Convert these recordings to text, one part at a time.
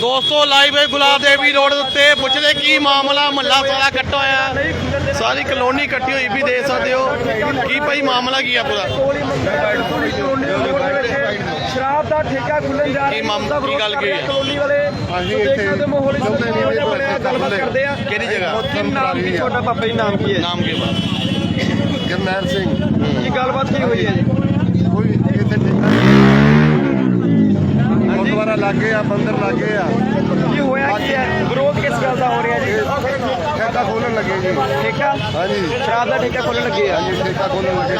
ਦੋਸਤੋ ਲਾਈਵ ਹੈ ਗੁਲਾਬ ਦੇਵੀ ਰੋਡ ਉੱਤੇ। ਪੁੱਛਦੇ ਕੀ ਮਾਮਲਾ ਮੱਲਾ ਸਾਰਾ ਇਕੱਠਾ ਹੋਇਆ। ਸਾਰੀ ਕਲੋਨੀ ਇਕੱਠੀ ਹੋਈ ਵੀ ਦੇਖ ਸਕਦੇ ਹੋ। ਕੀ ਭਾਈ ਮਾਮਲਾ ਕੀ ਆ ਪੂਰਾ? ਸ਼ਰਾਬ ਦਾ ਠੇਕਾ ਖੁੱਲਣ ਜਾ ਮਾਮ- ਕੀ ਗੱਲ ਕੀ ਹੈ? ਕਲੋਨੀ ਵਾਲੇ ਅਸੀਂ ਇੱਥੇ ਮਾਹੌਲ ਗੱਲਬਾਤ ਕਰਦੇ ਆ। ਕਿਹੜੀ ਜਗ੍ਹਾ? ਨਾਮ ਕੀ ਤੁਹਾਡਾ ਪਾਪਾ ਜੀ ਨਾਮ ਕੀ ਹੈ? ਨਾਮ ਕੀ ਬਾਤ ਜਰਨੈਲ ਸਿੰਘ। ਕੀ ਗੱਲਬਾਤ ਕੀ ਹੋਈ ਹੈ ਜੀ? ਲੱਗੇ ਆ ਮੰਦਿਰ ਲੱਗੇ ਆ। ਕੀ ਹੋਇਆ ਕੀ ਹੈ? ਵਿਰੋਧ ਕਿਸ ਗੱਲ ਦਾ ਹੋ ਰਿਹਾ ਜੀ? ਠੇਕਾ ਖੋਲਣ ਲੱਗੇ ਜੀ। ਠੇਕਾ? ਹਾਂਜੀ। ਸ਼ਰਾਬ ਦਾ ਠੇਕਾ ਖੋਲਣ ਲੱਗੇ ਆ। ਹਾਂਜੀ ਠੇਕਾ ਖੋਲਣ ਲੱਗੇ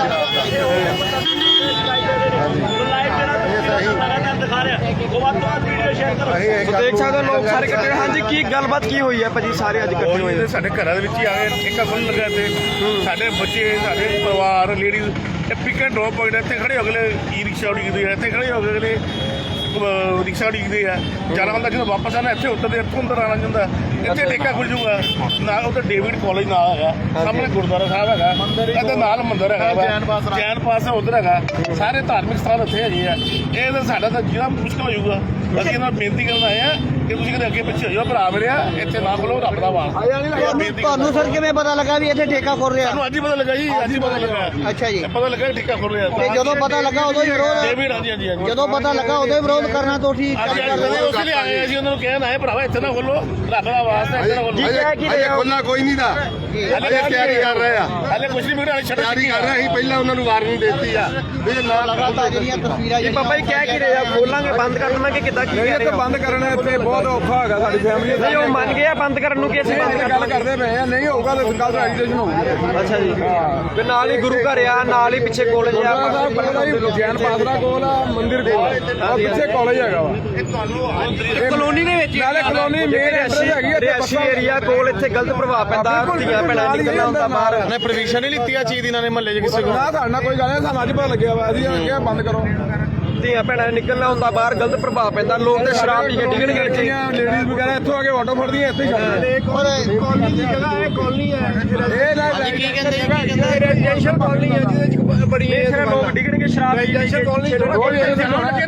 ਦੇਖ ਸਕਦੇ ਹੋ ਲੋਕ ਸਾਰੇ ਇਕੱਠੇ। ਹਾਂਜੀ ਕੀ ਗੱਲਬਾਤ ਕੀ ਹੋਈ ਹੈ ਭਾਜੀ? ਸਾਰੇ ਅੱਜ ਇਕੱਠੇ ਹੋਏ ਸਾਡੇ ਘਰਾਂ ਦੇ ਵਿੱਚ ਹੀ ਆ ਗਏ ਠੇਕਾ ਖੋਲ੍ਹਣ ਲੱਗਾ ਤੇ ਸਾਡੇ ਬੱਚੇ ਸਾਡੇ ਪਰਿਵਾਰ ਲੇਡੀਜ਼ ਇਹ ਪਿਕ ਐਂਡ ਡ੍ਰੌਪ ਪੁਆਇੰਟ ਇੱਥੇ ਖੜੇ ਹੋ ਗਏ ਈ ਰਿਕਸ਼ਾ ਉਡੀਕਦੇ ਇੱਥੇ ਖੜੇ ਹੋ ਗਏ ਅਗਲੇ ਅਹ ਰਿਕਸ਼ਾ ਉਡੀਕਦੇ ਆ ਜਾਣਾ ਹੁੰਦਾ ਜਦੋਂ ਵਾਪਸ ਆਣਾ ਇੱਥੇ ਉੱਤਰਦੇ ਇੱਥੋਂ ਅੰਦਰ ਆਣਾ ਜਾਂਦਾ ਇੱਥੇ ਠੇਕਾ ਖੁੱਲ ਜੂਗਾ ਨਾਲ ਉੱਥੇ ਡੇਵਿਡ ਕਾਲਜ ਨਾਲ ਹੈਗਾ। ਸਾਹਮਣੇ ਗੁਰਦੁਆਰਾ ਸਾਹਿਬ ਹੈਗਾ। ਇਹਦੇ ਨਾਲ ਮੰਦਿਰ ਹੈਗਾ ਵਾ। ਜੈਨ ਪਾਸ ਹੈ ਉਧਰ ਹੈਗਾ। ਸਾਰੇ ਧਾਰਮਿਕ ਸਥਾਨ ਉੱਥੇ ਹੈਗੇ ਆ। ਇਹ ਤਾਂ ਸਾਡਾ ਤਾਂ ਜੀਣਾ ਮੁਸ਼ਕਲ ਹੋ ਜਾਊਗਾ। ਅਸੀਂ ਇਹਨਾਂ ਨੂੰ ਬੇਨਤੀ ਕਰਨ ਆਏ ਆ ਕਿ ਤੁਸੀਂ ਕਿਤੇ ਅੱਗੇ ਪਿੱਛੇ ਹੋ ਜਾਓ ਭਰਾ ਮੇਰੇ ਇੱਥੇ ਨਾ ਖੋਲੋ ਰੱਬ ਦਾ ਵਾਸਤਾ ਤੁਹਾਨੂੰ ਸਰ ਕਿਵੇਂ ਪਤਾ ਲੱਗਾ ਵੀ ਇੱਥੇ ਠੇਕਾ ਖੋਲ ਰਿਹਾ? ਸਾਨੂੰ ਅੱਜ ਹੀ ਪਤਾ ਲੱਗਾ ਜੀ ਅੱਜ ਹੀ ਪਤਾ ਲੱਗਾ। ਅੱਛਾ ਜੀ। ਪਤਾ ਲੱਗਾ ਠੇਕਾ ਖੁੱਲ ਰਿਹਾ। ਤੇ ਜਦੋਂ ਪਤਾ ਲੱਗਾ ਉਦੋਂ ਹੀ ਵਿਰੋਧ ਡੇਵਿਡ ਹਾਂਜੀ ਹਾਂਜੀ ਹਾਂਜੀ। ਜਦੋਂ ਪਤਾ ਲੱਗਾ ਉਦੋਂ ਹੀ ਵਿਰੋਧ ਕਰਨਾ ਤਾਂ ਠੀਕ ਕਦੇ ਉਸ ਲਈ ਆਏ ਅਸੀਂ ਉਹਨਾਂ ਨੂੰ ਕਹਿਣ ਆਏ ਭਰਾਵਾ ਇੱਥੇ ਨਾ ਖੋਲੋ ਰੱਬ ਦਾ ਵਾਸਤਾ ਇੱਥੇ ਨਾ ਖੋਲੋ। ਅਜੇ ਖੋਲਣਾ ਕੋਈ ਨਹੀਂ ਦਾ। ਅਜੇ ਤਿਆਰੀ ਕਰ ਰਹੇ ਆ। ਹਲੇ ਕੁਝ ਨਹੀਂ ਮਿਲਣਾ ਛੱਡੋ ਤਿਆਰੀ ਕਰ ਰਹੇ ਅਸੀਂ ਪਹਿਲਾਂ ਉਹਨਾਂ ਨੂੰ ਵਾਰਨਿੰਗ ਦਿੱਤੀ ਆ। ਵੀ ਇਹ ਨਾ ਲਗਾਤਾਰ ਜਿਹੜੀਆਂ ਤਸਵੀਰਾਂ ਇਹ ਪਾਪਾ ਜੀ ਕਹਿ ਕੀ ਰਹੇ? ਆ। ਖੋਲਾਂਗੇ ਬੰਦ ਕਰ ਦੇਵਾਂਗੇ ਕਿੱਦਾਂ ਕੀ ਕਹਿ ਰਹੇ ਹੋ? ਬੰਦ ਕਰਨਾ ਇੱਥੇ ਬਹੁਤ ਔਖਾ ਹੈਗਾ ਸਾਡੀ ਫੈਮਿਲੀ ਨਹੀਂ ਉਹ ਮੰਨ ਗਿਆ ਬੰਦ ਕਰਨ ਨੂੰ ਕਿ ਅਸੀਂ ਬੰਦ ਕਰ ਗੱਲ ਕਰਦੇ ਪਏ ਆ। ਨਹੀਂ ਹੋਊਗਾ ਤਾਂ ਦਾ ਐਜੀਟੇਸ਼ਨ ਹੋਊਗੀ। ਅੱਛਾ ਜੀ। ਤੇ ਨਾਲ ਹੀ ਗੁਰੂ ਘਰ ਆ ਨਾਲ ਹੀ ਪਿੱਛੇ ਕਾਲਜ ਆ ਹੀ ਜੈਨ ਪਾਸਰਾ ਕੋਲ ਆ ਮੰਦਿਰ ਕੋਲ ਆ। ਪਿੱਛੇ ਕਾਲਜ ਹੈਗਾ ਵਾ। ਕਲੋਨੀ ਦੇ ਵਿੱਚ ਨਾਲੇ ਕਲੋਨੀ ਮੇਨ ਐਂਟਰ ਹੈਗੀ ਆ ਰਿਆਸ਼ੀ ਏਰੀਆ ਕੋਲ ਇੱਥੇ ਗਲਤ ਪ੍ਰਭਾਵ ਪੈਂਦਾ ਧੀਆਂ ਭੈਣਾਂ ਨਿਕਲਣਾ ਹੁੰਦਾ ਬਾਹਰ ਨੇ ਪਰਮਿਸ਼ਨ ਨਹੀਂ ਲਿੱਤੀ ਆ ਚੀਜ਼ ਦੀ ਇਹਨਾਂ ਨੇ ਮਹੱਲੇ 'ਚ ਕਿਸੇ ਕੋਲ। ਨਾ ਸਾਡਾ ਕੋਈ ਗੱਲ ਨਹੀਂ ਸਾਨੂੰ ਅੱਜ ਪਤਾ ਲੱਗਿਆ ਵਾ ਅਸੀਂ ਕਿਹਾ ਬੰਦ ਕਰੋ। ਧੀਆਂ ਭੈਣਾਂ ਨੇ ਨਿਕਲਣਾ ਹੁੰਦਾ ਬਾਹਰ ਗਲਤ ਪ੍ਰਭਾਵ ਪੈਂਦਾ ਲੋਕ ਤੇ ਸ਼ਰਾਬ ਪੀ ਕੇ ਡਿੱਗਣਗੇ ਇੱਥੇ। ਲੇਡੀਜ਼ ਵਗੈਰਾ ਇੱਥੋਂ ਆ ਕੇ ਆਟੋ ਫੜਦੀਆਂ ਇੱਥੇ ਹੀ ਛੱਡਦੇ ਕਾਲਨੀ ਦੀ ਜਗ੍ਹਾ ਹੈ ਕਾਲਨੀ ਹੈ। ਇਹ ਨਾ ਹਾਂਜੀ ਕੀ ਕਹਿੰਦੇ ਜੀ, ਕੀ ਕਹਿੰਦੇ? ਰੈਜ਼ੀਡੈਂਸ਼ੀਅਲ ਕਾਲਨੀ ਹੈ ਜਿਹਦੇ ਵਿੱਚ ਬੜੀਆਂ ਲੋਕ ਡਿੱਗਣਗੇ ਸ਼ਰਾਬ ਪੀ ਕੇ ਰੈਜ਼ੀਡੈਂਸ਼ੀਅਲ ਕਾਲਨੀ ਰੋਜ਼ ਇੱਥੇ ਜਾਮ ਲੱਗੇ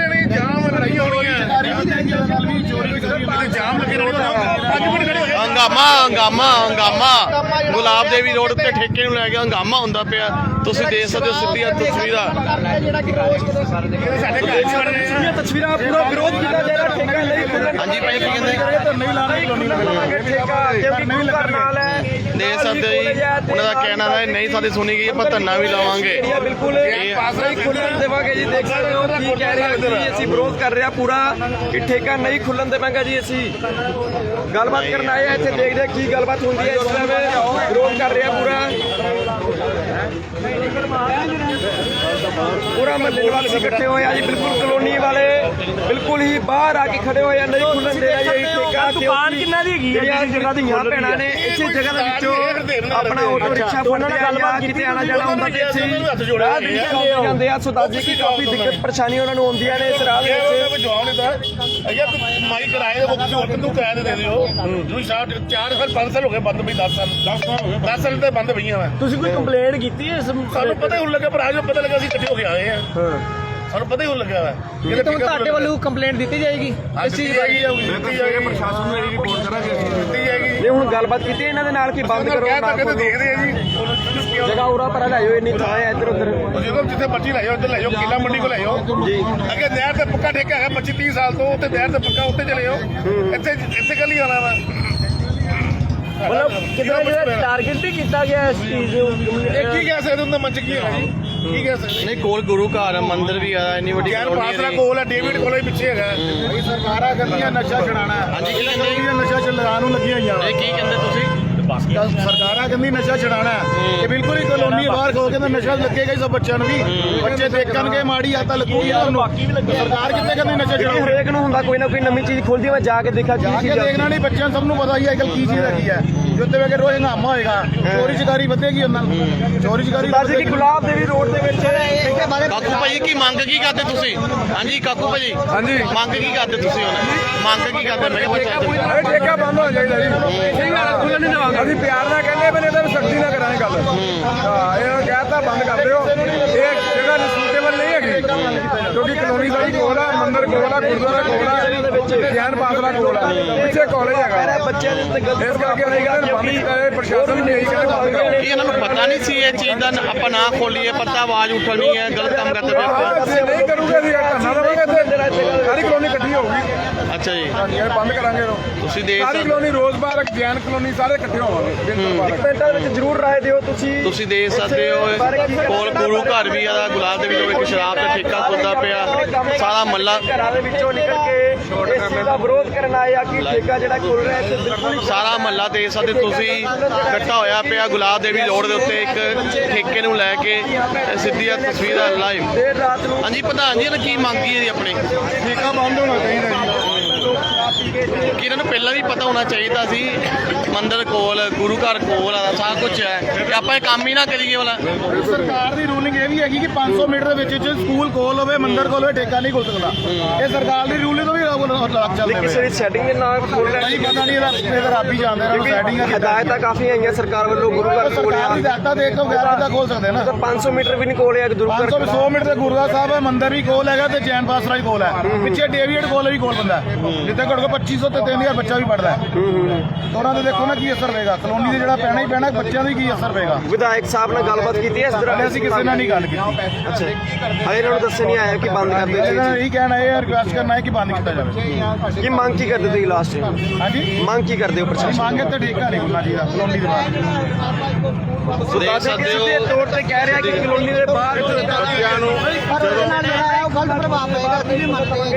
ਜਾਮ ਲੱਗੇ ਖੜੇ ਹੋਏ ਹੰਗਾਮਾ ਹੰਗਾਮਾ। ਹੰਗਾਮਾ ਗੁਲਾਬ ਦੇਵੀ ਰੋਡ ਉੱਤੇ ਠੇਕੇ ਨੂੰ ਲੈ ਕੇ ਹੰਗਾਮਾ ਹੁੰਦਾ ਪਿਆ। ਤੁਸੀਂ ਦੇਖ ਸਕਦੇ ਹੋ ਸਿੱਧੀਆਂ ਤਸਵੀਰਾਂ। ਤਸਵੀਰਾਂ ਪੂਰਾ ਵਿਰੋਧ ਕੀਤਾ ਜਾ ਰਿਹਾ ਠੇਕਾ ਨਹੀਂ ਖੁੱਲਣ ਹਾਂਜੀ ਭਾਈ ਕੀ ਕਹਿੰਦੇ? ਨਹੀਂ ਲਾ ਰਹੇ ਠੇਕਾ ਕਿਉਂਕਿ ਗੁਰੂ ਘਰ ਨਾਲ ਦੇਖ ਸਕਦੇ ਜੀ। ਉਹਨਾਂ ਦਾ ਕਹਿਣਾ ਹੈ ਨਹੀਂ ਸਾਡੀ ਸੁਣੀ ਗਈ ਆਪਾਂ ਧਰਨਾ ਵੀ ਲਾਵਾਂਗੇ। ਬਿਲਕੁਲ। ਨਹੀਂ ਖੁੱਲਣ ਦੇਵਾਂਗੇ ਜੀ ਦੇਖ ਸਕਦੇ ਹੋ ਕੀ ਕਹਿ ਰਹੇ ਜੀ ਅਸੀਂ ਵਿਰੋਧ ਕਰ ਰਹੇ ਪੂਰਾ ਕਿ ਠੇਕਾ ਨਹੀਂ ਖੁੱਲਣ ਦੇਵਾਂਗੇ ਜੀ ਅਸੀਂ। ਗੱਲਬਾਤ ਕਰਨ ਆਏ ਆ ਇੱਥੇ ਦੇਖਦੇ ਹਾਂ ਕੀ ਗੱਲਬਾਤ ਹੁੰਦੀ ਹੈ। ਇਸ ਟਾਈਮ ਵਿਰੋਧ ਕਰ ਰਹੇ ਪੂਰਾ। ਪੂਰਾ ਮਹੱਲੇ ਨਿਵਾਸੀ ਇਕੱਠੇ ਹੋਏ ਆ ਜੀ ਬਿਲਕੁਲ ਕਲੋਨੀ ਵਾਲੇ ਬਿਲਕੁਲ ਹੀ ਬਾਹਰ ਆ ਕੇ ਖੜੇ ਹੋਏ ਆ ਨਹੀਂ ਖੁੱਲਣ ਦੇ ਆ ਜੀ ਠੇਕਾ ਦੁਕਾਨ ਕਿੰਨਾ ਦੀ ਹੈਗੀ ਹੈ ਜਗ੍ਹਾ ਦੀਆਂ ਭੈਣਾਂ ਨੇ ਇਸੇ ਜਗ੍ਹਾ ਦੇ ਵਿੱਚੋਂ ਆਪਣਾ ਆਟੋ ਰਿਕਸ਼ਾ ਫੜ ਕੇ ਗੱਲਬਾਤ ਕਿਤੇ ਆਣਾ ਜਾਣਾ ਹੁੰਦਾ ਤੇ ਇੱਥੇ ਹੀ ਰਾਹ ਦੇ ਵਿੱਚ ਆਉਂਦੇ ਜਾਂਦੇ ਆ ਸੋ ਦੱਸ ਦਈਏ ਕਿ ਕਾਫੀ ਦਿੱਕਤ ਪਰੇਸ਼ਾਨੀ ਉਹਨਾਂ ਨੂੰ ਆਉਂਦੀਆਂ ਨੇ ਇਸ ਰਾਹ ਦੇ ਵਿੱਚ। ਜਵਾਬ ਨਹੀਂ ਦਾ ਅయ్యਾ ਤੂੰ ਮਾਈ ਕਿਰਾਏ ਦੇ ਕਿਸੇ ਹੋਰ ਨੂੰ ਕਿਰਾਏ ਦੇ ਦੇ ਦਿਓ ਜੂ ਸ਼ਾਟ 4 ਸਾਲ 5 ਸਾਲ ਹੋ ਗਏ ਬੰਦ ਵੀ 10 ਸਾਲ। 10 ਸਾਲ ਹੋ ਗਏ 10 ਸਾਲ ਤੇ ਬੰਦ ਪਈਆਂ ਵਾ। ਤੁਸੀਂ ਕੋਈ ਕੰਪਲੇਂਟ ਕੀਤੀ ਹੈ ਸਾਨੂੰ ਪਤਾ ਹੀ ਹੁਣ ਲੱਗਾ ਭਰਾ ਜੋ ਪਤਾ ਲੱਗਾ ਅਸੀਂ ਇਕੱਠੇ ਹੋ ਕੇ ਆਏ ਆ। ਸਾਨੂੰ ਪਤਾ ਹੀ ਹੁਣ ਲੱਗਾ ਵਾ। ਕਿਤੇ ਤੁਹਾਡੇ ਵੱਲੋਂ ਕੰਪਲੇਂਟ ਦਿੱਤੀ ਜਾਏਗੀ। ਇਸ ਚੀਜ਼ ਦੀ ਦਿੱਤੀ ਜਾਏਗੀ। ਪ੍ਰਸ਼ਾਸਨ ਨੂੰ ਇਹਦੀ ਰਿਪੋਰਟ ਕਰਾਂਗੇ। ਦਿੱਤੀ ਜਾਏਗੀ। ਨਹੀਂ ਹੁਣ ਗੱਲਬਾਤ ਕੀਤੀ ਇਹਨਾਂ ਦੇ ਨਾਲ ਕਿ ਬੰਦ ਕਰੋ ਨਾ ਕਹਿੰਦੇ। ਦੇਖਦੇ ਆ ਜੀ। ਜਗ੍ਹਾ ਉਰਾ ਪਰਾ ਲੈ ਜਾਓ ਇੰਨੀ ਥਾਂ ਹੈ ਇੱਧਰ ਉੱਧਰ। ਜਦੋਂ ਜਿੱਥੇ ਮਰਜ਼ੀ ਲੈ ਜਾਓ ਉੱਧਰ ਲੈ ਜਾਓ ਕਿਲਾ ਮੰਡੀ ਕੋ ਲੈ ਜਾਓ। ਜੀ। ਅੱਗੇ ਨਹਿਰ ਤੇ ਪੱਕਾ ਠੇਕਾ ਹੈਗਾ 25 30 ਸਾਲ ਤੋਂ ਉੱਥੇ ਨਹਿਰ ਤੇ ਪੱਕਾ ਉੱਥੇ ਚਲੇ ਜਾਓ। ਇੱਥੇ ਇੱਥੇ ਕੱਲੀ ਆਣਾ ਵਾ। ਮਤਲਬ ਕਿਤੇ ਜਿਹੜਾ ਟਾਰਗੇਟ ਵੀ ਕੀਤਾ ਗਿਆ ਇਸ ਚੀਜ਼ ਨੂੰ? ਇਹ ਕੀ ਕਹਿ ਸਕਦੇ ਉਹਨਾਂ ਮਨ ਚ ਕੀ ਹੈਗਾ ਜੀ ਕੀ ਕਹਿ ਸਕਦੇ? ਨਹੀਂ ਕੋਲ ਗੁਰੂ ਘਰ ਆ ਮੰਦਿਰ ਵੀ ਆ ਇੰਨੀ ਵੱਡੀ ਯਾਰ ਕਲੋਨੀ ਪਾਸਰਾ ਕੋਲ ਹੈ ਡੇਵਿਡ ਕੋਲ ਹੀ ਪਿੱਛੇ ਹੈਗਾ। ਸਰਕਾਰਾਂ ਕਹਿੰਦੀਆਂ ਨਸ਼ਾ ਛਡਾਣਾ ਹਾਂਜੀ ਕੀ ਕਹਿੰਦੇ? ਨਸ਼ਾ ਛਡਾਉਣ ਨੂੰ ਲੱਗੀਆਂ ਹੋਈਆਂ ਇਹ ਕੀ ਕਹਿੰਦੇ ਤੁਸੀਂ? ਸਰਕਾਰਾਂ ਕਹਿੰਦੀ ਨਸ਼ਾ ਛਡਾਣਾ ਇਹ ਬਿਲਕੁਲ ਹੀ ਕਲੋਨੀ ਬਾਹਰ ਖੋ ਕੇ ਤਾਂ ਨਸ਼ਾ ਲੱਗੇਗਾ ਹੀ ਸਭ ਬੱਚਿਆਂ ਨੂੰ ਵੀ। ਬੱਚੇ ਦੇਖਣਗੇ ਮਾੜੀ ਆਦਤ ਲੱਗੂਗੀ ਉਹਨੂੰ। ਸਰਕਾਰ ਕਿੱਥੇ ਕਹਿੰਦੀ ਨਸ਼ਾ ਜਿਹੜੀ ਛਡਾਓ ਹਰੇਕ ਨੂੰ ਹੁੰਦਾ ਕੋਈ ਨਾ ਕੋਈ ਨਵੀਂ ਚੀਜ਼ ਖੁੱਲਦੀ ਮੈਂ ਜਾ ਕੇ ਦੇਖਾਂ ਕੀ ਜਾ ਕੇ ਚੀਜ਼ ਆ। ਦੇਖਣਾ ਨਹੀਂ ਬੱਚਿਆਂ ਨੂੰ ਸਭ ਨੂੰ ਪਤਾ ਹੀ ਹੈ ਕਿ ਕੀ ਚੀਜ਼ ਹੈਗੀ ਹੈ। ਜਿੱਤੇ ਰੋਜ਼ ਹੰਗਾਮਾ ਹੋਏਗਾ। ਚੋਰੀ ਚਕਾਰੀ ਵਧੇਗੀ ਉਹਨਾਂ ਨੂੰ। ਚੋਰੀ ਚਕਾਰੀ ਦੱਸ ਕਿ ਗੁਲਾਬ ਦੇਵੀ ਰੋਡ ਦੇ ਵਿੱਚ ਇਹਦੇ ਬਾਰੇ ਕਾਕੂ ਭਾਈ ਕੀ ਮੰਗ ਕੀ ਕਰਦੇ ਤੁਸੀਂ? ਹਾਂਜੀ ਕਾਕੂ ਭਾਜੀ। ਹਾਂਜੀ। ਮੰਗ ਕੀ ਕਰਦੇ ਤੁਸੀਂ ਹੁਣ? ਮੰਗ ਕੀ ਕਰਦੇ? ਮੈਂ ਕਿਹਾ ਪੁੱਛਿਆ ਇਹ ਠੇਕਾ ਬੰਦ ਹੋ ਜਾਏਗਾ ਜੀ। ਸਹੀ ਗੱਲ ਨਹੀਂ ਦੇਵਾਂਗੇ। ਅਸੀਂ ਪਿਆਰ ਨਾਲ ਕਹਿੰਦੇ ਪਰ ਇਹਦੇ ਸਖਤੀ ਨਾਲ ਕਰਾਂਗੇ ਗੱਲ। ਹਾਂ ਇਹ ਕਹਿਤਾ ਬੰਦ ਕਰ ਦਿਓ। ਇਹ ਜਗ੍ਹਾ ਸੁਟੇਬਲ ਵਾਲੀ ਨਹੀਂ ਹੈਗੀ ਕਿਉਂਕਿ ਕਲੋਨੀ ਸਾਡੀ ਕੋਲ ਆ ਮੰਦਿਰ ਕੋਲ ਆ ਗੁਰਦੁਆਰਾ ਕੋਲ ਆ ਗਿਆਨ ਪਾਸਰਾ ਕੋਲ ਆ ਪਿੱਛੇ ਕਾਲਜ ਹੈਗਾ। ਬੱਚਿਆਂ ਦੇ ਗਲਤ ਇਸ ਕਰਕੇ ਅਸੀਂ ਕਹਿੰਦੇ ਬੰਦ ਕੀਤਾ ਪ੍ਰਸ਼ਾਸਨ ਨੇ ਇਹੀ ਕਹਿੰਦਾ ਬੰਦ ਕਰੋ। ਕੀ ਇਹਨਾਂ ਨੂੰ ਪਤਾ ਨਹੀਂ ਸੀ ਇਹ ਚੀਜ਼ ਦਾ ਆਪਾਂ ਨਾ ਖੋਲੀਏ ਪਤਾ ਆਵਾਜ਼ ਉੱਠਣੀ ਹੈ ਗਲਤ ਕੰਮ ਕਰਦੇ ਪਏ ਨਹੀਂ ਕਰੂਗੇ ਅਸੀਂ ਧਰਨਾ ਦੇਵਾਂਗੇ ਇੱਥੇ। ਸਾਰੀ ਕਲੋਨੀ ਇਕੱਠੀ ਹੋਊਗੀ। ਅੱਛਾ ਜੀ। ਹਾਂਜੀ ਇਹ ਬੰਦ ਕਰਾਂਗੇ ਇਹਨੂੰ। ਤੁਸੀਂ ਦੇਖ ਸਾਰੀ ਸਕਦੇ colony Rose Park Gyan colony ਸਾਰੇ ਇਕੱਠੇ ਹੋਵਾਂਗੇ ਬਿਲਕੁਲ ਦੇ ਵਿੱਚ ਜ਼ਰੂਰ ਰਾਏ ਦਿਓ ਤੁਸੀਂ। ਤੁਸੀਂ ਦੇਖ ਸਕਦੇ ਹੋ ਕੋਲ ਗੁਰੂ ਘਰ ਵੀ ਆਦਾ ਗੁਲਾਬ ਦੇ ਵਿੱਚ ਇੱਕ ਸ਼ਰਾਬ ਦਾ ਠੇਕਾ ਖੁੱਲਦਾ ਪਿਆ। ਸਾਰਾ ਮੱਲਾ ਘਰਾਂ ਦੇ ਵਿੱਚੋਂ ਨਿਕਲ ਕੇ ਇਸ ਚੀਜ਼ ਦਾ ਵਿਰੋਧ ਕਰਨ ਆਏ ਆ ਕਿ ਠੇਕਾ ਜਿਹੜਾ ਖੁੱਲ ਰਿਹਾ ਇੱਥੇ ਬਿਲਕੁਲ ਹੀ ਸਾਰਾ ਮਹੱਲਾ ਦੇਖ ਸਕਦੇ ਤੁਸੀਂ ਇਕੱਠਾ ਹੋਇਆ ਪਿਆ ਗੁਲਾਬ ਦੇਵੀ ਰੋਡ ਦੇ ਉੱਤੇ ਇੱਕ ਠੇਕੇ ਨੂੰ ਲੈ ਕੇ ਇਹ ਸਿੱਧੀਆਂ ਤਸਵੀਰਾਂ ਲਾਈਵ ਦੇਰ ਰਾਤ ਨੂੰ ਹਾਂਜੀ ਪ੍ਰਧਾਨ ਜੀ ਇਹਨਾਂ ਕੀ ਮੰਗੀ ਹੈ ਜੀ ਆਪਣੀ? ਠੇਕਾ ਬੰਦ ਹੋਣਾ ਚਾਹੀਦਾ ਜੀ। ਕਿ ਇਹਨਾਂ ਨੂੰ ਪਹਿਲਾਂ ਵੀ ਪਤਾ ਹੋਣਾ ਚਾਹੀਦਾ ਸੀ ਮੰਦਿਰ ਕੋਲ ਗੁਰੂ ਘਰ ਕੋਲ ਆ ਸਾਰਾ ਕੁਝ ਹੈ। ਕਿ ਆਪਾਂ ਇਹ ਕੰਮ ਹੀ ਨਾ ਕਰੀਏ ਵਾਲਾ। ਸਰਕਾਰ ਦੀ ਰੂਲਿੰਗ ਇਹ ਵੀ ਹੈਗੀ ਕਿ 500 ਮੀਟਰ ਦੇ ਵਿੱਚ ਸਕੂਲ ਕੋਲ ਹੋਵੇ ਮੰਦਿਰ ਕੋਲ ਹੋਵੇ ਠੇਕਾ ਨਹੀਂ ਖੁੱਲ ਸਕਦਾ। ਇਹ ਸਰਕਾਰ ਦੀ ਰੂਲਿੰਗ ਤੋਂ ਵੀ ਲੱਗ ਚੱਲਦੇ ਕਿਸੇ ਦੀ ਸੈਟਿੰਗ ਦੇ ਨਾਲ ਖੋਲ ਰਿਹਾ ਭਾਈ ਪਤਾ ਨਹੀਂ ਇਹਦਾ ਇਹਦਾ ਰੱਬ ਹੀ ਜਾਣਦਾ ਇਹਨਾਂ ਨੂੰ ਸੈਟਿੰਗ ਹੈ ਕਿੱਦਾਂ। ਹਦਾਇਤਾਂ ਕਾਫੀ ਆਈਆਂ ਸਰਕਾਰ ਵੱਲੋਂ ਗੁਰੂ ਘਰ ਕੋਲ ਸਰਕਾਰ ਦੀ ਹਦਾਇਤਾਂ ਦੇਖ ਕੇ ਵਗੈਰਾ ਦਾ ਖੋਲ ਸਕਦੇ ਨਾ। ਤਾਂ 500 ਮੀਟਰ ਵੀ ਨਹੀਂ ਕੋਲ ਆ ਗੁਰੂ ਘਰ 500 100 ਮੀਟਰ ਤੇ ਗੁਰਦੁਆਰਾ ਸਾਹਿਬ ਹੈ ਮੰਦਿਰ ਵੀ ਕੋਲ ਹੈਗਾ ਤੇ ਜੈਨ ਪਾਸਰਾ ਵੀ ਕੋਲ ਹੈ। ਪਿੱਛੇ ਡੇਵੀਡ ਕੋਲ ਵੀ ਕੋਲ ਬੰਦਾ ਹੈ। ਜਿੱਥੇ ਘੱਟੋ ਘੱਟ 2500 ਤੇ 3000 ਬੱਚਾ ਵੀ ਪੜਦਾ ਉਹਨਾਂ ਦੇ ਦੇਖੋ ਨਾ ਕੀ ਅਸਰ ਪਏਗਾ। ਕਲੋਨੀ ਦੇ ਜਿਹੜਾ ਪੈਣਾ ਹੀ ਪੈਣਾ ਬੱਚਿਆਂ ਦੇ ਕੀ ਅਸਰ ਪਏਗਾ। ਵਿਧਾਇਕ ਸਾਹਿਬ ਨਾਲ ਗੱਲਬਾਤ ਕੀਤੀ ਹੈ ਇਸ ਹਲੇ ਦੌਰਾਨ ਅਸੀਂ ਕਿਸੇ ਨਾਲ ਨਹੀਂ ਗੱਲ ਕੀਤੀ। ਅੱਛਾ। ਹਾਲੇ ਇਹਨਾਂ ਨੂੰ ਦੱਸਿਆ ਨਹੀਂ ਆਇਆ ਕਿ ਬੰਦ ਕਰ ਦਿਓ ਇਹਨਾਂ ਇਹ ਕਹਿਣਾ ਹੈ ਰਿਕੁਐਸਟ ਕਰਨਾ ਹੈ ਕਿ ਬੰਦ ਕੀਤਾ ਜਾਵੇ। ਕੀ ਮੰਗ ਕੀ ਕਰਦੇ ਤੁਸੀਂ ਲਾਸਟ ਹਾਂਜੀ? ਮੰਗ ਕੀ ਕਰਦੇ ਹੋ ਪ੍ਰਸ਼ਾਸਨ ਮੰਗੇ ਤੇ? ਠੇਕਾ ਨਹੀਂ ਹੋਣਾ ਚਾਹੀਦਾ ਕਲੋਨੀ ਦੇ ਬਾਹਰ। ਦੇਖ ਸਕਦੇ ਹੋ ਤੌਰ ਤੇ ਕਹਿ ਰਿਹਾ ਕਿ ਕਲੋਨੀ ਦੇ ਬਾਹਰ ਬੱਚਿਆਂ ਨੂੰ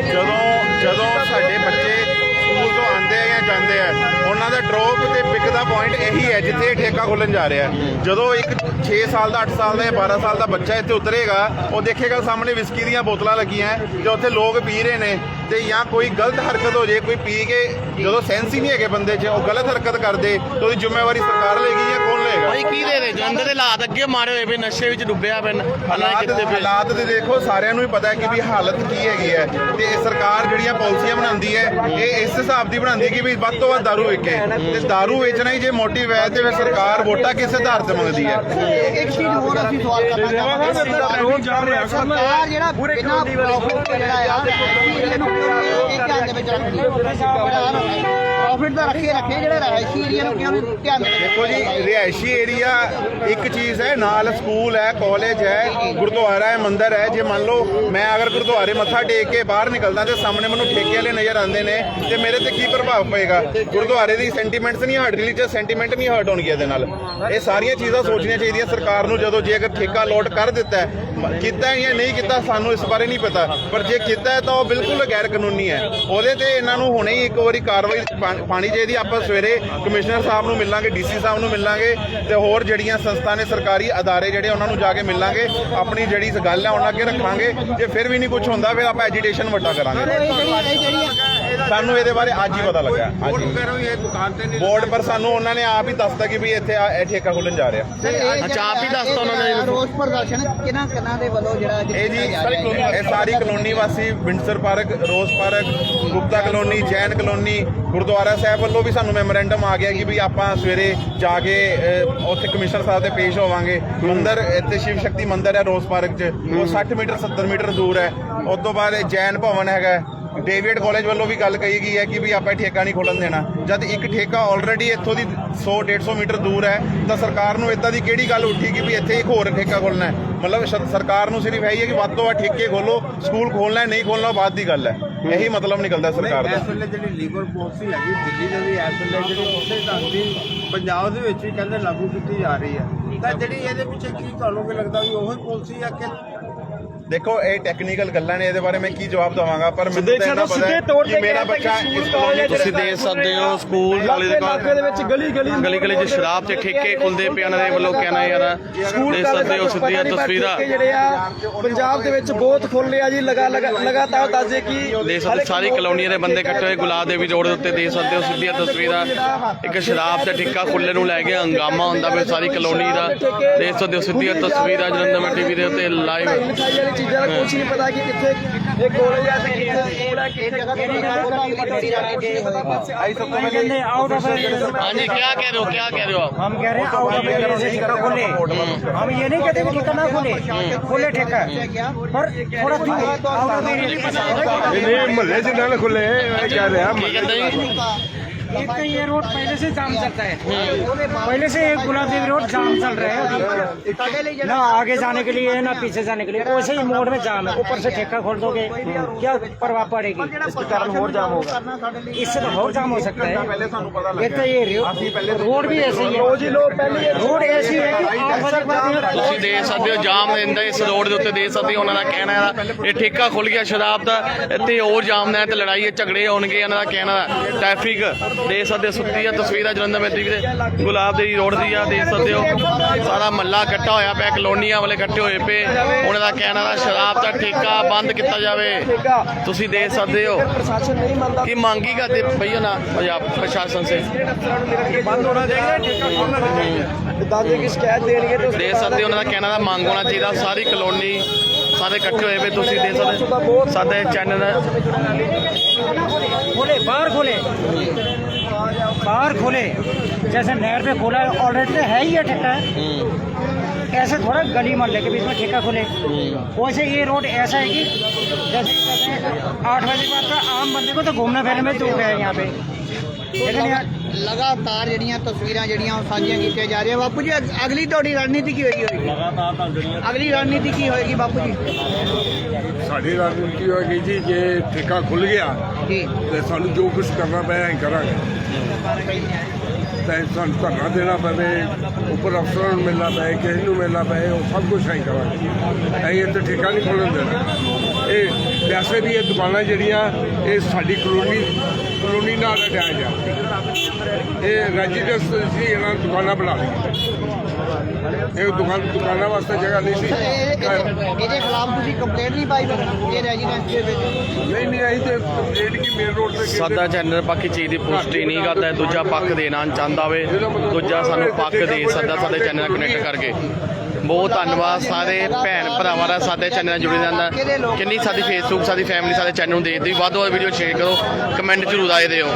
ਜਦੋਂ ਜਦੋਂ ਸਾਡੇ ਬੱਚੇ ਸਕੂਲ ਤੋਂ ਆਉਂਦੇ ਆ ਜਾਂ ਜਾਂਦੇ ਆ ਉਹਨਾਂ ਦਾ ਡ੍ਰੌਪ ਤੇ ਪਿਕ ਦਾ ਪੁਆਇੰਟ ਇਹੀ ਹੈ ਜਿੱਥੇ ਇਹ ਠੇਕਾ ਖੁੱਲਣ ਜਾ ਰਿਹਾ। ਜਦੋਂ ਇੱਕ 6 ਸਾਲ ਦਾ 8 ਸਾਲ ਦਾ ਜਾਂ 12 ਸਾਲ ਦਾ ਬੱਚਾ ਇੱਥੇ ਉਤਰੇਗਾ ਉਹ ਦੇਖੇਗਾ ਸਾਹਮਣੇ ਵਿਸਕੀ ਦੀਆਂ ਬੋਤਲਾਂ ਲੱਗੀਆਂ ਤੇ ਉੱਥੇ ਲੋਕ ਪੀ ਰਹੇ ਨੇ ਤੇ ਜਾਂ ਕੋਈ ਗਲਤ ਹਰਕਤ ਹੋ ਜੇ ਕੋਈ ਪੀ ਕੇ ਜਦੋਂ ਸੈਂਸ ਹੀ ਨਹੀਂ ਹੈਗੇ ਬੰਦੇ 'ਚ ਉਹ ਗਲਤ ਹਰਕਤ ਕਰਦੇ ਤੇ ਉਹਦੀ ਜ਼ਿੰਮੇਵਾਰੀ ਸਰਕਾਰ ਲਏਗੀ ਜਾਂ ਕੌਣ ਲਏਗਾ? ਭਾਈ ਕੀ ਦੇ ਰਹੇ? ਜੰਦ ਦੇ ਹਾਲਾਤ ਅੱਗੇ ਮਾਰੇ ਹੋਏ ਵੀ ਨਸ਼ੇ ਵਿੱਚ ਡੁੱਬਿਆ ਪਿਆ ਹਾਲਾਤ ਹਾਲਾਤ ਦੇ ਦੇਖੋ ਸਾਰਿਆਂ ਨੂੰ ਹੀ ਪਤਾ ਹੈ ਕਿ ਵੀ ਹਾਲਤ ਕੀ ਹੈਗੀ ਹੈ ਤੇ ਇਹ ਸਰਕਾਰ ਜਿਹੜੀਆਂ ਪਾਲਿਸੀਆਂ ਬਣਾਉਂਦੀ ਹੈ ਇਹ ਇਸ ਹਿਸਾਬ ਦੀ ਬਣਾਉਂਦੀ ਹੈ ਕਿ ਵੀ ਵੱਧ ਤੋਂ ਵੱਧ ਦਾਰੂ ਵਿਕੇ ਤੇ ਦਾਰੂ ਵੇਚਣਾ ਹੀ ਜੇ ਮੋਟਿਵ ਹੈ ਤੇ ਫਿਰ ਸਰਕਾਰ ਵੋਟਾਂ ਕਿਸ ਆਧਾਰ ਤੇ ਮੰਗਦੀ ਹੈ? ਇੱਕ ਚੀਜ਼ ਹੋਰ ਅਸੀਂ ਸਵਾਲ ਕਰਨਾ ਚਾਹਾਂਗੇ। ਸਰਕਾਰ ਜਿਹੜਾ ਬਿਨਾਂ ਪ੍ਰੋਫਿਟ ਜਿਹੜਾ ਆ ਇਹਨੂੰ ਇਹ ਧਿਆਨ ਦੇ ਵਿੱਚ ਰੱਖਦੀ ਪ੍ਰੋਫਿਟ ਦਾ ਰੱਖੇ ਰੱਖੇ ਜਿਹੜੇ ਰਹਿਸ਼ੀ ਏਰੀਆ ਨੂੰ ਕਿਉਂ ਨਹੀਂ ਧਿਆਨ ਦੇ ਵਿੱਚ ਦੇਖੋ ਜੀ ਰਿਹਾਇਸ਼ੀ ਏਰੀਆ ਇੱਕ ਚੀਜ਼ ਹੈ ਨਾਲ ਸਕੂਲ ਹੈ ਕਾਲਜ ਹੈ ਗੁਰਦੁਆਰਾ ਹੈ ਮੰਦਿਰ ਹੈ। ਜੇ ਮੰਨ ਲਓ ਮੈਂ ਅਗਰ ਗੁਰਦੁਆਰੇ ਮੱਥਾ ਟੇਕ ਕੇ ਬਾਹਰ ਨਿਕਲਦਾ ਤੇ ਸਾਹਮਣੇ ਮੈਨੂੰ ਠੇਕੇ ਵਾਲੇ ਨਜ਼ਰ ਆਉਂਦੇ ਨੇ ਤੇ ਮੇਰੇ ਤੇ ਕੀ ਪ੍ਰਭਾਵ ਪਏਗਾ? ਗੁਰਦੁਆਰੇ ਦੀ ਸੈਂਟੀਮੈਂਟਸ ਨਹੀਂ ਹਰਟ ਰਿਲੀਜੀਅਸ ਸੈਂਟੀਮੈਂਟ ਨਹੀਂ ਹਰਟ ਹੋਣਗੇ ਇਹਦੇ ਨਾਲ। ਇਹ ਸਾਰੀਆਂ ਚੀਜ਼ਾਂ ਸੋਚਣੀਆਂ ਚਾਹੀਦੀਆਂ ਸਰਕਾਰ ਨੂੰ ਜਦੋਂ ਜੇ ਅਗਰ ਠੇਕਾ ਲੋਟ ਕਰ ਦਿੱਤਾ ਹੈ ਕੀਤਾ ਹੈ ਜਾਂ ਨਹੀਂ ਕੀਤਾ ਸਾਨੂੰ ਇਸ ਬਾਰੇ ਨਹੀਂ ਪਤਾ। ਪਰ ਜੇ ਕੀਤਾ ਹੈ ਤਾਂ ਉਹ ਬਿਲਕੁਲ ਗੈਰ ਕਾਨੂੰਨੀ ਹੈ। ਉਹਦੇ ਤੇ ਇਹਨਾਂ ਨੂੰ ਹੁਣੇ ਹੀ ਇੱਕ ਵਾਰੀ ਕਾਰਵਾਈ ਪਾ- ਪਾਣੀ ਚਾਹੀਦੀ, ਆਪਾਂ ਸਵੇਰੇ ਕਮਿਸ਼ਨਰ ਸਾਹਿਬ ਨੂੰ ਮਿਲਾਂਗੇ, ਡੀਸੀ ਸਾਹਿਬ ਨੂੰ ਮਿਲਾਂਗੇ ਤੇ ਹੋਰ ਜਿਹੜੀਆਂ ਸੰਸਥਾ ਨੇ ਸਰਕਾਰੀ ਅਦਾਰੇ ਜਿਹੜੇ ਉਹਨਾਂ ਨੂੰ ਜਾ ਕੇ ਮਿਲਾਂਗੇ, ਆਪਣੀ ਜਿਹੜੀ ਗੱਲ ਹੈ ਉਹਨਾਂ ਅੱਗੇ ਰੱਖਾਂਗੇ, ਜੇ ਫਿਰ ਵੀ ਨਹੀਂ ਕੁਝ ਹੁੰਦਾ, ਫਿਰ ਆਪਾਂ ਐਜੀਟੇਸ਼ਨ ਵੱਡਾ ਕਰਾਂਗੇ। ਇਹ ਇਹ ਸਾਨੂੰ ਇਹਦੇ ਬਾਰੇ ਅੱਜ ਹੀ ਪਤਾ ਲੱਗਾ ਅੱਜ ਹੀ। ਬੋਰਡ ਪਰ ਸਾਨੂੰ ਉਹਨਾਂ ਨੇ ਆਪ ਹੀ ਦੱਸਤਾ ਕਿ ਵੀ ਇੱਥੇ ਆ- ਇਹ ਠੇਕਾ ਖੁੱਲਣ ਜਾ ਰਿਹਾ। ਅੱਛਾ, ਆਪ ਹੀ ਦੱਸਤਾ ਉਹਨਾਂ ਨੇ। ਰੋਸ ਪ੍ਰਦਰਸ਼ਨ ਕਿਹਨਾਂ ਕਿਹਨਾਂ ਦੇ ਵੱਲੋਂ ਜਿਹੜਾ ਇਹ ਜੀ ਇਹ ਸਾਰੀ ਕਲੋਨੀ ਵਾਸੀ Windsor Park Rose Park Gupta colony Jain colony Gurdwara Sahib ਵੱਲੋਂ ਵੀ ਸਾਨੂੰ ਮੈਮੋਰੈਂਡਮ ਆ ਗਿਆ ਕਿ ਵੀ ਆਪਾਂ ਸਵੇਰੇ ਜਾ ਕੇ ਉੱਥੇ ਕਮਿਸ਼ਨਰ ਸਾਹਿਬ ਦੇ ਪੇਸ਼ ਹੋਵਾਂਗੇ। ਮੰਦਿਰ ਇੱਥੇ ਸ਼ਿਵ ਸ਼ਕਤੀ ਮੰਦਿਰ ਹੈ ਰੋਜ਼ ਪਾਰਕ 'ਚ। ਉਹ 60 ਮੀਟਰ 70 ਮੀਟਰ ਦੂਰ ਹੈ। ਉਸ ਤੋਂ ਬਾਅਦ ਇਹ ਜੈਨ ਭਵਨ ਹੈਗਾ ਡੇਵਿਡ ਕਾਲਜ ਵੱਲੋਂ ਵੀ ਗੱਲ ਕਹੀ ਗਈ ਹੈ ਕਿ ਵੀ ਆਪਾਂ ਠੇਕਾ ਨਹੀਂ ਖੋਲਣ ਦੇਣਾ। ਜਦ ਇੱਕ ਠੇਕਾ ਆਲਰੇਡੀ ਇੱਥੋਂ ਦੀ 100 150 ਮੀਟਰ ਦੂਰ ਹੈ ਤਾਂ ਸਰਕਾਰ ਨੂੰ ਇਦਾਂ ਦੀ ਕਿਹੜੀ ਗੱਲ ਉੱਠੀ ਕਿ ਵੀ ਇੱਥੇ ਇੱਕ ਹੋਰ ਠੇਕਾ ਖੋਲਣਾ ਹੈ? ਮਤਲਬ ਸਰਕਾਰ ਨੂੰ ਸਿਰਫ ਇਹੀ ਹੈ ਕਿ ਵੱਧ ਤੋਂ ਵੱਧ ਠੇਕੇ ਖੋਲੋ ਸਕੂਲ ਖੋਲਣਾ ਹੈ, ਨਹੀਂ ਖੋਲਣਾ ਬਾਅਦ ਦੀ ਗੱਲ ਹੈ। ਇਹੀ ਮਤਲਬ ਨਿਕਲਦਾ ਸਰਕਾਰ ਦਾ। ਇਸ ਵੇਲੇ ਜਿਹੜੀ ਲੀਗਲ ਪਾਲਿਸੀ ਹੈਗੀ ਦਿੱਲੀ ਦੇ ਵੀ ਇਸ ਵੇਲੇ ਜਿਹੜੀ ਉਸੇ ਢੰਗ ਦੀ ਪੰਜਾਬ ਦੇ ਵਿੱਚ ਵੀ ਕਹਿੰਦੇ ਲਾਗੂ ਕੀਤੀ ਜਾ ਰਹੀ ਹੈ। ਤਾਂ ਜਿਹੜੀ ਇਹਦੇ ਪਿੱਛੇ ਕੀ ਤੁਹਾਨੂੰ ਕੀ ਲੱਗਦਾ ਵੀ ਉਹੀ ਪਾਲਿਸੀ ਹੈ ਕਿ ਦੇਖੋ ਇਹ ਟੈਕਨੀਕਲ ਗੱਲਾਂ ਨੇ ਇਹਦੇ ਬਾਰੇ ਮੈਂ ਕੀ ਜਵਾਬ ਦਵਾਂਗਾ ਪਰ ਮੈਨੂੰ ਤਾਂ ਸਿੱਧੇ ਪਤਾ ਕਿ ਮੇਰਾ ਬੱਚਾ ਇਸ ਕਾਲਜ ਤੁਸੀਂ ਦੇਖ ਸਕਦੇ ਹੋ ਸਕੂਲ ਕਾਲਜ ਦੇ ਇਲਾਕੇ ਦੇ ਵਿੱਚ ਗਲੀ ਗਲੀ ਗਲੀ ਗਲੀ 'ਚ ਸ਼ਰਾਬ ਤੇ ਠੇਕੇ ਖੁੱਲਦੇ ਪਏ ਉਹਨਾਂ ਦੇ ਵੱਲੋਂ ਕਹਿਣਾ ਯਾਰ ਦੇਖ ਸਕਦੇ ਹੋ ਸਿੱਧੀਆਂ ਤਸਵੀਰਾਂ ਆ ਪੰਜਾਬ ਦੇ ਵਿੱਚ ਬਹੁਤ ਖੁੱਲ ਰਿਹਾ ਜੀ ਲਗਾ ਲਗਾ ਲਗਾਤਾਰ ਦੱਸਦੇ ਕਿ ਦੇਖ ਸਕਦੇ ਸਾਰੀ ਕਲੋਨੀ ਦੇ ਬੰਦੇ ਇਕੱਠੇ ਹੋਏ ਗੁਲਾਬ ਦੇਵੀ ਰੋਡ ਦੇ ਉੱਤੇ ਦੇਖ ਸਕਦੇ ਹੋ ਸਿੱਧੀਆਂ ਤਸਵੀਰਾਂ। ਇੱਕ ਸ਼ਰਾਬ ਤੇ ਠੇਕਾ ਖੁੱਲੇ ਨੂੰ ਲੈ ਕੇ ਹੰਗਾਮਾ ਹੁੰਦਾ ਪਿਆ ਸਾਰੀ ਕਲੋਨੀ ਦਾ। ਦੇਖ ਸਕਦੇ ਹੋ ਸਿੱਧੀਆਂ ਤਸਵੀਰਾਂ ਜਲੰਧਰ ਮੈਂ ਟੀਵੀ ਦੇ ਉੱਤੇ ਲਾਈਵ। ਚੀਜ਼ਾਂ ਦਾ ਕੁਝ ਨਹੀਂ ਪਤਾ ਕਿ ਕਿੱਥੇ ਇਹ ਕਾਲਜ ਹੈ ਤੇ ਕਿੱਥੇ ਸਕੂਲ ਹੈ ਕਿੱਥੇ ਆਈ ਸਭ ਤੋਂ ਪਹਿਲੇ आउट ऑफ ਹਾਂਜੀ ਕੀ ਕਹਿ ਰਹੇ ਹੋ ਕੀ ਕਹਿ ਰਹੇ ਹੋ आप? हम कह रहे हैं आउट ऑफ एरिया से ठेका खोले हम ये नहीं कहते कि ठेका ना खोले खोले ठेका पर थोड़ा दूर आउट ऑफ एरिया ਨਹੀਂ ਮਹੱਲੇ 'ਚ ਨਾ ਖੁੱਲੇ ਇਹ एक का ये रोड पहले से जाम चलता है पहले से एक गुलाब देवी रोड जाम चल रहा है ना आगे जाने के लिए ना पीछे जाने के लिए वैसे ही मोड़ में जाम है ऊपर से ठेका खोल दोगे क्या प्रभाव पड़ेगी इसके कारण और जाम होगा इससे तो और जाम हो सकता है एक तो ये रोड भी ऐसे ही है रोड ऐसी है ਤੁਸੀਂ ਦੇਖ ਸਕਦੇ ਹੋ ਜਾਮ ਰਹਿੰਦਾ ਇਸ ਰੋਡ ਦੇ ਉੱਤੇ ਦੇਖ ਸਕਦੇ ਹੋ ਉਹਨਾਂ ਦਾ ਕਹਿਣਾ ਹੈ ਇਹ ਠੇਕਾ ਖੁੱਲ ਗਿਆ ਸ਼ਰਾਬ ਦਾ ਇੱਥੇ ਹੋਰ ਜਾਮ ਹੈ ਤੇ ਲੜਾਈ ਝਗੜੇ ਹੋਣਗੇ ਇਹਨਾਂ ਦਾ ਕਹਿਣਾ ਹੈ। ਟ੍ਰੈਫਿਕ ਦੇਖ ਸਕਦੇ ਹੋ ਸੁੱਤੀ ਆ ਤਸਵੀਰਾਂ ਜਲੰਧਰ ਵਿੱਚ ਦੀ ਗੁਲਾਬ ਦੇ ਰੋਡ ਦੀ ਆ ਦੇਖ ਸਕਦੇ ਹੋ ਸਾਰਾ ਮੱਲਾ ਇਕੱਠਾ ਹੋਇਆ ਪਿਆ ਕਲੋਨੀਆਂ ਵਾਲੇ ਇਕੱਠੇ ਹੋਏ ਪਏ ਉਹਨਾਂ ਦਾ ਕਹਿਣਾ ਹੈ ਸ਼ਰਾਬ ਦਾ ਠੇਕਾ ਬੰਦ ਕੀਤਾ ਜਾਵੇ। ਤੁਸੀਂ ਦੇਖ ਸਕਦੇ ਹੋ ਪ੍ਰਸ਼ਾਸਨ ਨਹੀਂ ਮੰਨਦਾ ਕਿ ਮੰਗੀ ਕਰਦੇ ਭਈਆ ਨਾ ਪੰਜਾਬ ਪ੍ਰਸ਼ਾਸਨ ਸੇ? ਬੰਦ ਹੋਣਾ ਚਾਹੀਦਾ ਠੇਕਾ ਖੋਲਣਾ ਚਾਹੀਦਾ। ਦਾਦੇ ਕੀ ਸ਼ਿਕਾਇਤ ਦੇਣਗੇ ਤੇ ਦੇਖ ਸਕਦੇ ਹੋ ਉਹਨਾਂ ਦਾ ਕਹਿਣਾ ਦਾ ਮੰਗ ਹੋਣਾ ਚਾਹੀਦਾ ਸਾਰੀ ਕਲੋਨੀ ਸਾਰੇ ਇਕੱਠੇ ਹੋਏ ਪਏ ਤੁਸੀਂ ਦੇਖ ਸਕਦੇ ਹੋ। ਸਾਡੇ ਚੈਨਲ खोले बाहर खोले बाहर खोले जैसे नहर पे खोला है ऑलरेडी तो है ही है ठेका ऐसे थोड़ा गली मोहल्ले के बीच में ठेका खोले वैसे ये रोड ऐसा है कि जैसे कि कहते हैं आठ बजे के बाद तो आम बंदे को तो घूमने फिरने में दुख है यहाँ पे लेकिन यार ਲਗਾਤਾਰ ਜਿਹੜੀਆਂ ਤਸਵੀਰਾਂ ਜਿਹੜੀਆਂ ਉਹ ਸਾਂਝੀਆਂ ਕੀਤੀਆਂ ਜਾ ਰਹੀਆਂ। ਬਾਪੂ ਜੀ ਅਗ- ਅਗਲੀ ਤੁਹਾਡੀ ਰਣਨੀਤੀ ਕੀ ਹੋਏਗੀ ਹੋਏਗੀ? ਅਗਲੀ ਰਣਨੀਤੀ ਕੀ ਹੋਏਗੀ ਬਾਪੂ ਜੀ? ਸਾਡੀ ਰਾਜਨੀਤੀ ਹੋਏਗੀ ਜੀ ਜੇ ਠੇਕਾ ਖੁੱਲ ਗਿਆ ਜੀ। ਤੇ ਸਾਨੂੰ ਜੋ ਕੁਝ ਕਰਨਾ ਪਿਆ ਅਸੀਂ ਕਰਾਂਗੇ। ਤੇ ਸਾਨੂੰ ਧਰਨਾ ਦੇਣਾ ਪਵੇ ਉੱਪਰ ਅਫਸਰਾਂ ਨੂੰ ਮਿਲਣਾ ਪਏ ਕਿਸੇ ਨੂੰ ਮਿਲਣਾ ਪਏ ਉਹ ਸਭ ਕੁਝ ਅਸੀਂ ਕਰਾਂਗੇ। ਅਸੀਂ ਇੱਥੇ ਠੇਕਾ ਨਹੀਂ ਖੋਲ੍ਹਣ ਦੇਣਾ। ਇਹ ਵੈਸੇ ਵੀ ਇਹ ਦੁਕਾਨਾਂ ਜਿਹੜੀਆਂ ਇਹ ਸਾਡੀ ਕਲੋਨੀ ਕਲੋਨੀ ਨਾਲ ਅਟੈਚ ਆ। ਇਹ ਰੈਜ਼ੀਡੈਂਸ ਸੀ ਇਹਨਾਂ ਨੇ ਦੁਕਾਨਾਂ ਬਣਾ ਲਈਆਂ। ਇਹ ਦੁਕਾਨ ਦੁਕਾਨਾਂ ਵਾਸਤੇ ਜਗ੍ਹਾ ਨਹੀਂ ਸੀ। ਇਹ- ਇਹ- ਇਹਦੇ ਖਿਲਾਫ ਤੁਸੀਂ ਕੰਪਲੇਂਟ ਨਹੀਂ ਪਾਈ ਇਹ ਰੈਜ਼ੀਡੈਂਸ ਦੇ ਵਿੱਚ? ਨਹੀਂ ਨਹੀਂ ਅਸੀਂ ਤੇ ਕੰਪਲੇਂਟ ਕੀ ਮੇਨ ਰੋਡ ਤੇ ਸਾਡਾ ਚੈਨਲ ਬਾਕੀ ਚੀਜ਼ ਦੀ ਪੁਸ਼ਟੀ ਨਹੀਂ ਕਰਦਾ ਦੂਜਾ ਪੱਖ ਦੇਣਾ ਚਾਹੁੰਦਾ ਹੋਵੇ ਦੂਜਾ ਸਾਨੂੰ ਪੱਖ ਦੇ ਸਕਦਾ ਸਾਡੇ ਚੈਨਲ ਨਾਲ ਕਨੈਕਟ ਕਰਕੇ। ਬਹੁਤ ਧੰਨਵਾਦ ਸਾਰੇ ਭੈਣ ਭਰਾਵਾਂ ਦਾ, ਸਾਡੇ ਚੈਨਲ ਨਾਲ ਜੁੜੇ ਰਹਿਣ ਦਾ। ਕਿੰਨੀ ਸਾਡੀ ਫੇਸਬੁੱਕ ਸਾਡੀ ਫੈਮਿਲੀ ਸਾਡੇ ਚੈਨਲ ਨੂੰ ਦੇਖਦੀ ਵੱਧ ਤੋਂ ਵੱਧ ਵੀਡੀਓ ਸ਼ੇਅਰ ਕਰੋ ਕਮੈਂਟ ਜ਼ਰੂਰ ਆਏ ਦਿਓ।